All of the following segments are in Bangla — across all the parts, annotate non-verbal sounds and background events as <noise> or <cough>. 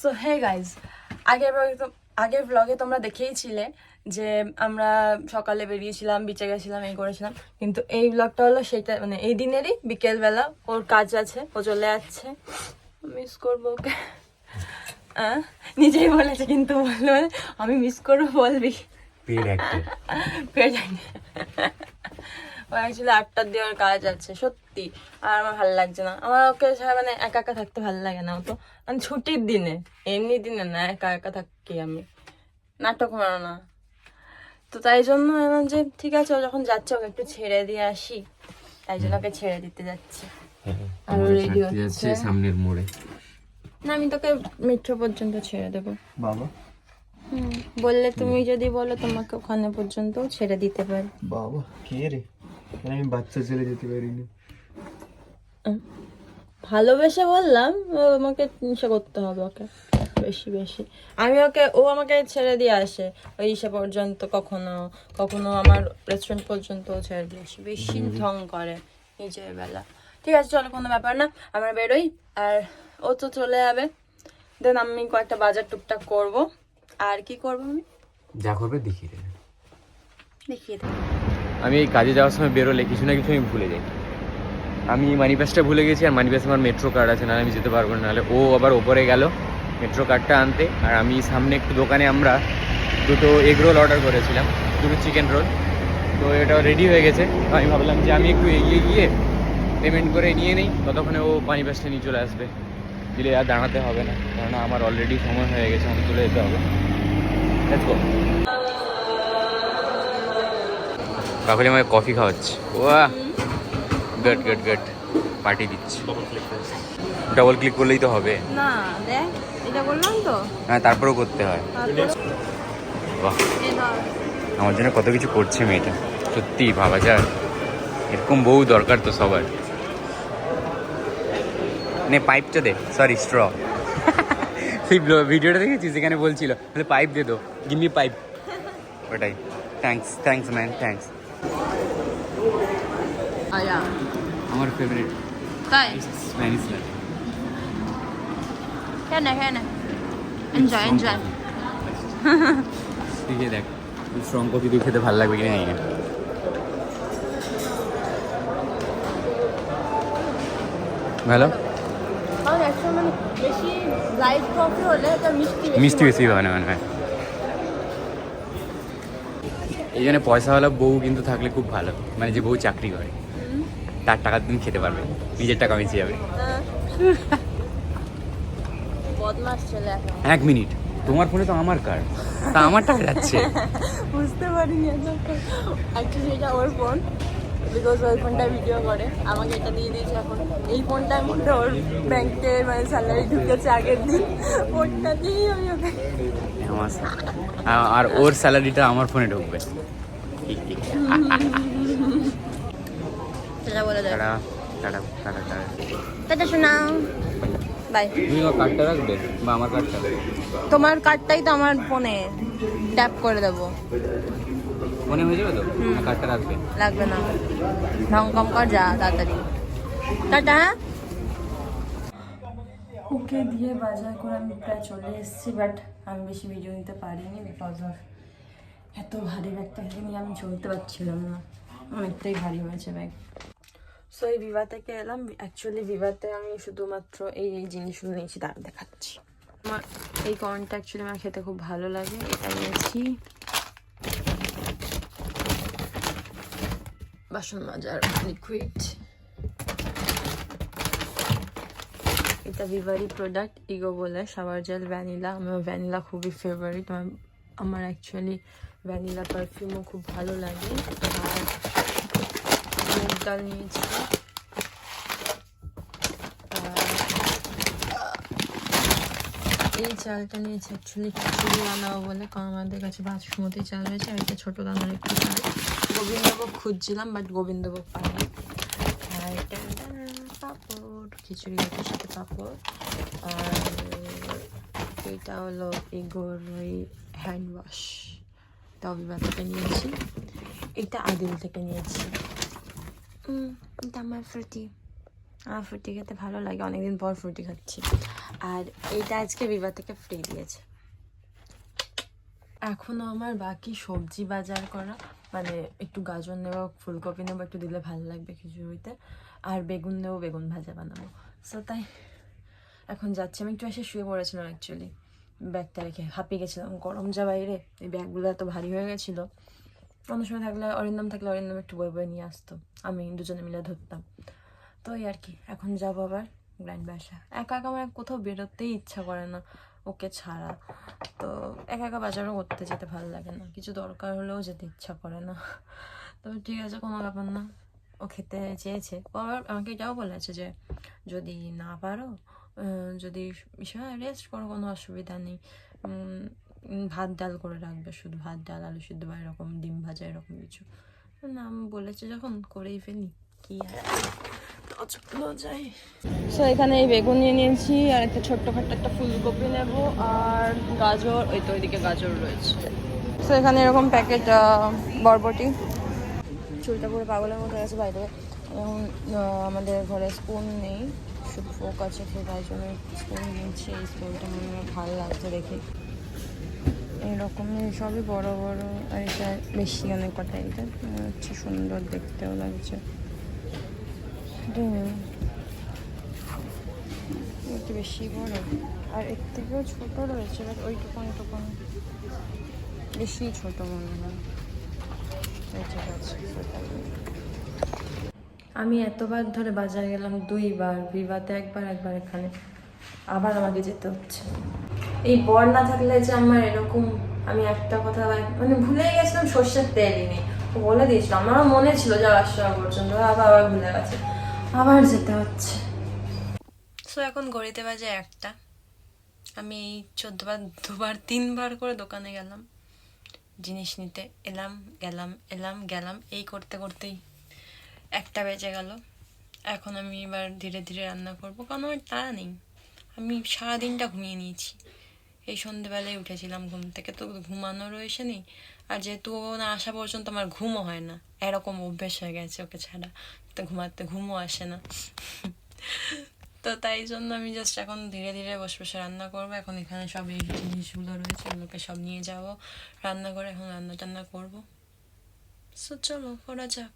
সো হে গাইজ আগের আগের ব্লগে তোমরা দেখেইছিলে যে আমরা সকালে বেরিয়েছিলাম বিচে গেছিলাম এই করেছিলাম। কিন্তু এই ব্লগটা হলো সেটা মানে এই দিনেরই বিকেলবেলা ওর কাজ আছে ও চলে যাচ্ছে মিস করব ওকে। নিজেই বলেছে কিন্তু বলল আমি মিস করব বলবি। পেড অ্যাকচুয়ালি আটটার দিয়ে ওর কাজ আছে সত্যি। আর আমার ভালো লাগছে না। আমার ওকে মানে একা একা থাকতে ভালো লাগে না ও তো। মানে ছুটির দিনে এমনি দিনে না একা একা থাকি আমি। নাটক মারো না তো তাই জন্য এমন যে ঠিক আছে ও যখন যাচ্ছে ওকে একটু ছেড়ে দিয়ে আসি। তাই জন্য ওকে ছেড়ে দিতে যাচ্ছি। আর রেডি যাচ্ছে হচ্ছে। সামনের মোড়ে। না আমি তোকে মেট্রো পর্যন্ত ছেড়ে দেবো। বাবা। হুম, বললে তুমি যদি বলো তোমাকে ওখানে পর্যন্ত ছেড়ে দিতে পারি। বাবা কে রে? আমি বাচ্চা ছেলে যেতে পারিনি। ভালোবেসে বললাম আমাকে ইসে করতে হবে ওকে বেশি বেশি। আমি ওকে ও আমাকে ছেড়ে দিয়ে আসে ওই ইসে পর্যন্ত কখনো কখনো আমার রেস্টুরেন্ট পর্যন্ত ছেড়ে দিয়ে আসে। বেশি ঢং করে নিজের বেলা। ঠিক আছে চলো কোনো ব্যাপার না আমরা বেরোই। আর ও তো চলে যাবে। দেন আমি কয়েকটা বাজার টুকটাক করব। আর কি করব আমি? যা করবে দেখিয়ে দেবে। দেখিয়ে দেবো। আমি এই কাজে যাওয়ার সময় বেরোলে কিছু না কিছু আমি ভুলে যাই। আমি মানি ব্যাগটা ভুলে গেছি, আর মানি ব্যাগে আমার মেট্রো কার্ড আছে, নাহলে আমি যেতে পারব না। নাহলে ও আবার ওপরে গেল মেট্রো কার্ডটা আনতে, আর আমি সামনে একটু দোকানে আমরা দুটো এগ রোল অর্ডার করেছিলাম, দুটো চিকেন রোল তো এটা রেডি হয়ে গেছে। আমি ভাবলাম যে আমি একটু এগিয়ে গিয়ে পেমেন্ট করে নিয়ে নিই, ততক্ষণে ও পানি ব্যাগটা নিয়ে চলে আসবে। দিলে আর দাঁড়াতে হবে না, কেননা আমার অলরেডি সময় হয়ে গেছে আমি চলে যেতে হবে। Let's কাকুলি আমাকে কফি খাওয়াচ্ছে। ওয়া গুড গুড গুড পার্টি দিচ্ছি। ডবল ক্লিক করলেই তো হবে। না দেখ এটা বললাম তো। হ্যাঁ তারপরেও করতে হয়। বাহ। আমার জন্য কত কিছু করছে মেয়েটা। সত্যি ভাবা যায়। এরকম বউ দরকার তো সবার। নে পাইপটা দে। সরি স্ট্র সেই ভিডিওটা দেখেছিস? সেখানে বলছিল। তাহলে পাইপ দে দো গিমি পাইপ ওটাই। থ্যাঙ্কস থ্যাংকস ম্যান থ্যাঙ্কস আয়া আমার ফেভারিট তাই? স্প্যানিশ লাগে কেন কেন এনজয় এনজয় খেয়ে <laughs> দেখ স্ট্রং কফি তুই খেতে ভালো লাগবে কিনা না। ভালো? মানে বেশি লাইট কফি হলে মিষ্টি বেশি মানে মনে হয়। এই জন্য পয়সাওয়ালা বউ কিন্তু থাকলে খুব ভালো। মানে যে বউ চাকরি করে তার টাকা তুমি খেতে পারবে নিজের টাকা বেঁচে যাবে। এক মিনিট তোমার ফোনে তো আমার কার্ড তা আমার টাকা যাচ্ছে। <laughs> বুঝতে পারিনি অ্যাকচুয়ালি এটা ওর ফোন বিকজ ওই ফোনটা ভিডিও করে। আমাকে এটা দিয়ে দিয়েছে এখন। এই ফোনটার মধ্যে ওর ব্যাংকের মানে স্যালারি ঢুকেছে আগের দিন। ফোনটা দিয়েই আমি ওকে আমার আর ওর স্যালারিটা আমার ফোনে ঢুকবে। তোমার কার্ডটাই তো আমার ফোনে। ট্যাপ করে দেবো। মনে হয়ে যাবে তো? কার্ডটা রাখবে? লাগবে না। ঢং কম কর যা তাড়াতাড়ি। টাটা। ওকে দিয়ে বাজার করে আমি প্রায় চলে এসেছি বাট আমি বেশি ভিডিও নিতে পারিনি বিকজ অফ এত ভারী ব্যাগটা নিয়ে আমি চলতে পারছিলাম না। অনেকটাই ভারী হয়েছে ব্যাগ সো এই বিভা থেকে এলাম। অ্যাকচুয়ালি বিভাতে আমি শুধুমাত্র এই এই জিনিসগুলো নিয়েছি তার দেখাচ্ছি। আমার এই কর্নটা অ্যাকচুয়ালি আমার খেতে খুব ভালো লাগে। এটা নিয়েছি। বাসন মাজার লিকুইড এটা ভিভারি প্রোডাক্ট ইগো বলে শাওয়ার জেল ভ্যানিলা আমার ভ্যানিলা খুবই ফেভারিট আমার অ্যাকচুয়ালি ভ্যানিলা পারফিউমও খুব ভালো লাগে। আর মুগ ডাল নিয়েছি। এই চালটা নিয়েছি অ্যাকচুয়ালি খিচুড়ি বানাবো বলে, কারণ আমাদের কাছে বাসমতি চাল রয়েছে আর এটা ছোটো দানার একটু চাল গোবিন্দভোগ খুঁজছিলাম বাট গোবিন্দভোগ পাইনি। এটা পাপড়। খিচুড়ি ভাতের সাথে পাপড়। আর এটা হলো এগোর ওই হ্যান্ড ওয়াশ। অভিবাদ থেকে নিয়েছি। এটা আদিল থেকে নিয়েছি। এটা আমার ফ্রুটি। আমার ফ্রুটি খেতে ভালো লাগে অনেকদিন পর ফ্রুটি খাচ্ছি। আর এইটা আজকে বিবা থেকে ফ্রি দিয়েছে। এখনও আমার বাকি সবজি বাজার করা মানে একটু গাজর নেব ফুলকপি নেব একটু দিলে ভালো লাগবে খিচুড়িতে। আর বেগুন নেব বেগুন ভাজা বানাবো। সো তাই এখন যাচ্ছি। আমি একটু এসে শুয়ে পড়েছিলাম অ্যাকচুয়ালি ব্যাগটা রেখে হাঁপিয়ে গেছিলাম। গরম যা বাইরে, এই ব্যাগগুলো এত ভারী হয়ে গেছিল। অন্য সময় থাকলে, অরিন্দম থাকলে অরিন্দম একটু বই বই নিয়ে আসতো। আমি দুজনে মিলে ধরতাম। তো এই আর কি, এখন যাব আবার গ্র্যান্ড বাসা একা একা আমার কোথাও বেরোতেই ইচ্ছা করে না ওকে ছাড়া। তো একা একা বাজারও করতে যেতে ভালো লাগে না। কিছু দরকার হলেও যেতে ইচ্ছা করে না। তবে ঠিক আছে, কোনো ব্যাপার না। ও খেতে চেয়েছে। আবার আমাকে এটাও বলেছে যে, যদি না পারো যদি রেস্ট করো, কোনো অসুবিধা নেই। ভাত ডাল করে রাখবে, শুধু ভাত, ডাল, আলু সিদ্ধ বা এরকম, ডিম ভাজা, এরকম কিছু। না, আমি বলেছে যখন, করেই ফেলি। কি সো এখানে এই বেগুন নিয়ে নিয়েছি, আর একটা ছোট্টখাট্ট একটা ফুলকপি নেব, আর গাজর ওই তো ওইদিকে গাজর রয়েছে। সো এখানে এরকম প্যাকেট বরবটি। চুলটা পুরো পাগলের মতো গেছে বাইরে আহ, আমাদের ঘরে স্পুন নেই শুধু ফোক আছে তো তাই জন্য স্পুন নিচ্ছি এই স্পুনটা হয় ভালো লাগছে দেখে। এরকমই সবই বড় বড় আর এটা বেশি অনেক কটা এটা হচ্ছে সুন্দর দেখতেও লাগছে। একটু বেশি বড় আর এর থেকেও ছোট রয়েছে বাট ওইটুকুন টুকুন বেশি ছোট মনে হয়। আমি এতবার ধরে বাজারে গেলাম দুইবার বিবাতে একবার একবার এখানে। আবার আমাকে যেতে হচ্ছে। এই বর না থাকলে যে আমার এরকম আমি একটা কথা মানে ভুলেই গেছিলাম, সর্ষের তেলই নেই বলে দিয়েছিল, আমারও মনে ছিল যাওয়ার সময় পর্যন্ত আবার আবার ভুলে গেছে। আবার যেতে হচ্ছে। সো এখন ঘড়িতে বাজে একটা। আমি এই চোদ্দবার, দুবার, তিনবার করে দোকানে গেলাম। জিনিস নিতে এলাম, গেলাম এলাম, গেলাম, এই করতে করতেই একটা বেজে গেল। এখন আমি এবার ধীরে ধীরে রান্না করব, কারণ আমার তাড়া নেই। আমি সারাদিনটা ঘুমিয়ে নিয়েছি। এই সন্ধেবেলায় উঠেছিলাম ঘুম থেকে, তো ঘুমানোর রয়েছে নেই আর যেহেতু ও না আসা পর্যন্ত আমার ঘুমও হয় না, এরকম অভ্যেস হয়ে গেছে ওকে ছাড়া। তো ঘুমাতে, ঘুমও আসে না। তো তাই জন্য আমি জাস্ট এখন ধীরে ধীরে বসে বসে রান্না করব। এখন এখানে সব এই জিনিসগুলো রয়েছে, এগুলোকে সব নিয়ে যাব। রান্না করে এখন রান্না টান্না করব। সো চলো, করা যাক।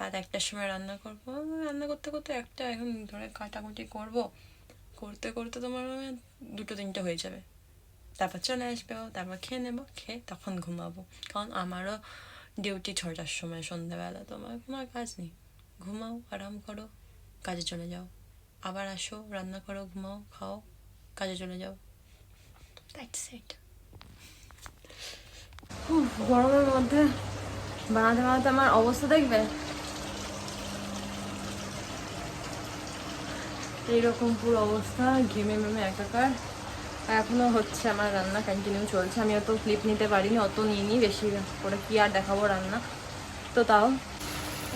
রাত একটার সময় রান্না করব। রান্না করতে করতে একটা এখন ধরে কাটাকুটি করব। করতে করতে তোমার দুটো তিনটে হয়ে যাবে। তারপর চলে আসবে, তারপর খেয়ে নেব, খেয়ে তখন ঘুমাবো। কারণ আমারও ডিউটি ছটার সময় সন্ধ্যাবেলা, তোমার কোনো কাজ নেই। ঘুমাও, আরাম করো। কাজে চলে যাও। আবার আসো, রান্না করো, ঘুমাও, খাও, কাজে চলে যাও। গরমের মধ্যে বানাতে বানাতে আমার অবস্থা দেখবে? এইরকম পুরো অবস্থা, ঘেমে মেমে একাকার। এখনও হচ্ছে আমার রান্না কন্টিনিউ চলছে। আমি অত ক্লিপ নিতে পারিনি, অত নিইনি। বেশি করে কি আর দেখাবো রান্না? তো তাও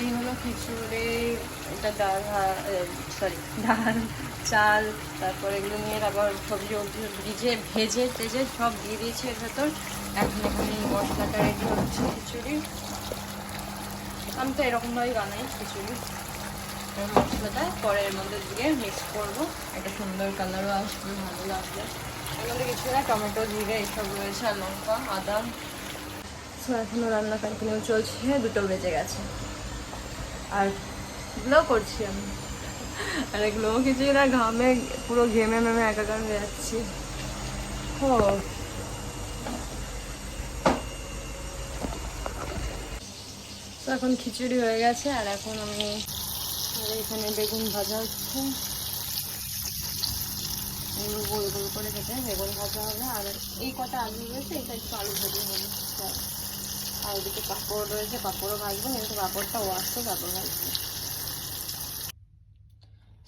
এই হলো খিচুড়ি, এটা ডাল সরি ডাল, চাল, তারপর এগুলো নিয়ে আবার সবজি সবজি ভিজে, ভেজে টেজে সব দিয়ে দিয়েছি এর ভেতর। এখন এখানে মশলাটা রেডি হচ্ছে খিচুড়ি। আমি তো এরকমভাবেই বানাই খিচুড়ি। মশলাটা পরে এর মধ্যে দিয়ে মিক্স করব। একটা সুন্দর কালারও আসবে, ভালো লাগবে। কিছু না টমেটো, জিরে এইসব রয়েছে, আর লঙ্কা, আদা। তো এখনও রান্না কন্টিনিউ চলছে, দুটো বেজে গেছে। আর গ্লো করছি আমি। আর গ্লো কিছুই না ঘামে, পুরো ঘেমে মেমে একাকার হয়ে যাচ্ছি। ও। তো এখন খিচুড়ি হয়ে গেছে, আর এখন আমি আর এখানে বেগুন ভাজা হচ্ছে। এগুলো গোল গোল করে কেটে বেগুন ভাজা হবে, আর এই কটা আলু রয়েছে, এটা একটু আলু ভাজি হবে। আর ওদিকে পাঁপড় রয়েছে, পাঁপড়ও ভাজবো, কিন্তু পাঁপড়টা ও আসছে তারপর ভাজবো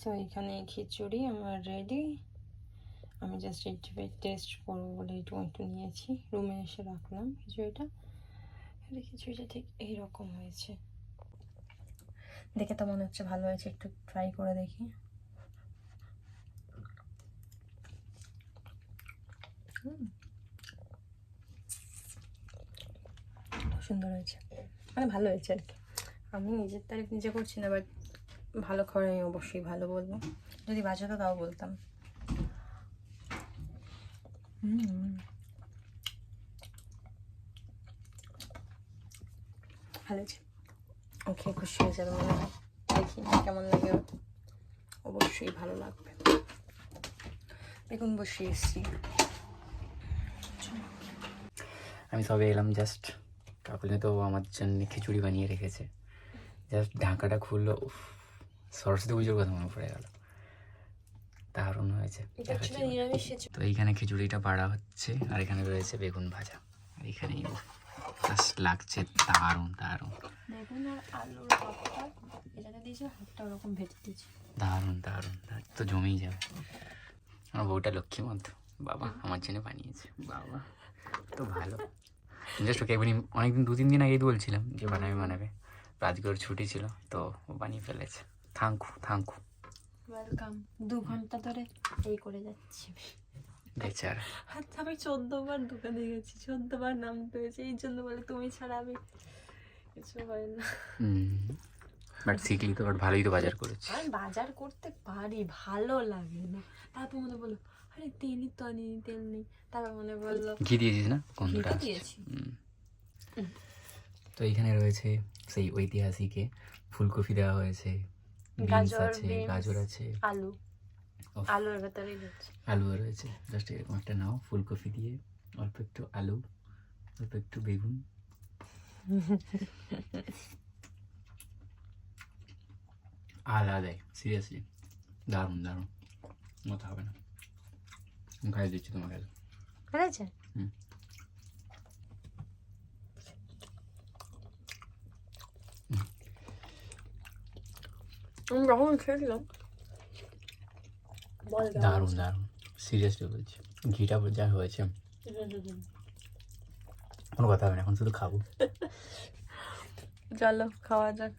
সো এখানে খিচুড়ি আমার রেডি আমি জাস্ট একটু টেস্ট করব বলে একটু একটু নিয়েছি। রুমে এসে রাখলাম খিচুড়িটা। খিচুড়িটা ঠিক এইরকম হয়েছে। দেখে তো মনে হচ্ছে ভালো হয়েছে, একটু ট্রাই করে দেখি। হুম। সুন্দর হয়েছে। মানে ভালো হয়েছে আর কি। আমি নিজের তারিফ নিজে করছি না বাট ভালো খাবার আমি অবশ্যই ভালো বলব। যদি বাজে তো তাও বলতাম। ভালো আছে। ওকে খুশি হয়ে যাবে মনে হয়? দেখি কেমন লাগে। অবশ্যই ভালো লাগবে। দেখুন বসিয়ে এসছি। আমি সবে এলাম জাস্ট কাকুলে তো আমার জন্য খিচুড়ি বানিয়ে রেখেছে। জাস্ট ঢাকাটা খুললো উফ, সরস্বতী পুজোর কথা মনে পড়ে গেল। দারুণ হয়েছে। তো এইখানে খিচুড়িটা বাড়া হচ্ছে আর এখানে রয়েছে বেগুন ভাজা। আর এখানে জাস্ট লাগছে দারুণ দারুণ। দারুণ দারুণ। তো জমেই যাবে। আমার বউটা লক্ষ্মী বাবা আমার জন্য বানিয়েছে। বাবা তো ভালো। জাস্ট ওকে এমনি অনেকদিন দু তিন দিন আগেই বলছিলাম যে বানাবে বানাবে। তো আজকে ওর ছুটি ছিল তো ও বানিয়ে ফেলেছে। থ্যাংকু থ্যাংকু ওয়েলকাম দু ঘণ্টা ধরে এই করে যাচ্ছি। বেচারা আচ্ছা আমি চোদ্দ বার দোকানে গেছি চোদ্দ বার নামতে হয়েছে এই জন্য বলে তুমি ছাড়া আমি কিছু হয় না। বাট শিখলি তো বাট ভালোই তো বাজার করেছি। আমি বাজার করতে পারি ভালো লাগে না। তারপর মনে বলল আরে তেলই তো নেই তেল নেই। তারপর মনে বলল ঘি দিয়েছিস না? গন্ধটা দিয়েছি। তো এখানে রয়েছে সেই ঐতিহাসিকে। ফুলকপি দেওয়া হয়েছে বিনস গাজর, আছে গাজর আছে। আলু। আলুর দিচ্ছি আলু রয়েছে। জাস্ট এরকম একটা নাও ফুলকপি দিয়ে অল্প একটু আলু অল্প একটু বেগুন। আলাদাই সিরিয়াসলি দারুণ দারুণ। মতো হবে না। খাইয়ে দিচ্ছি তোমাকে হুম। আমি যখন খেয়েছিলাম বল দারুণ দারুণ। সিরিয়াসলি বলছি। ঘিটা যা হয়েছে। কোনো কথা হবে না এখন শুধু খাব। চলো খাওয়া যাক।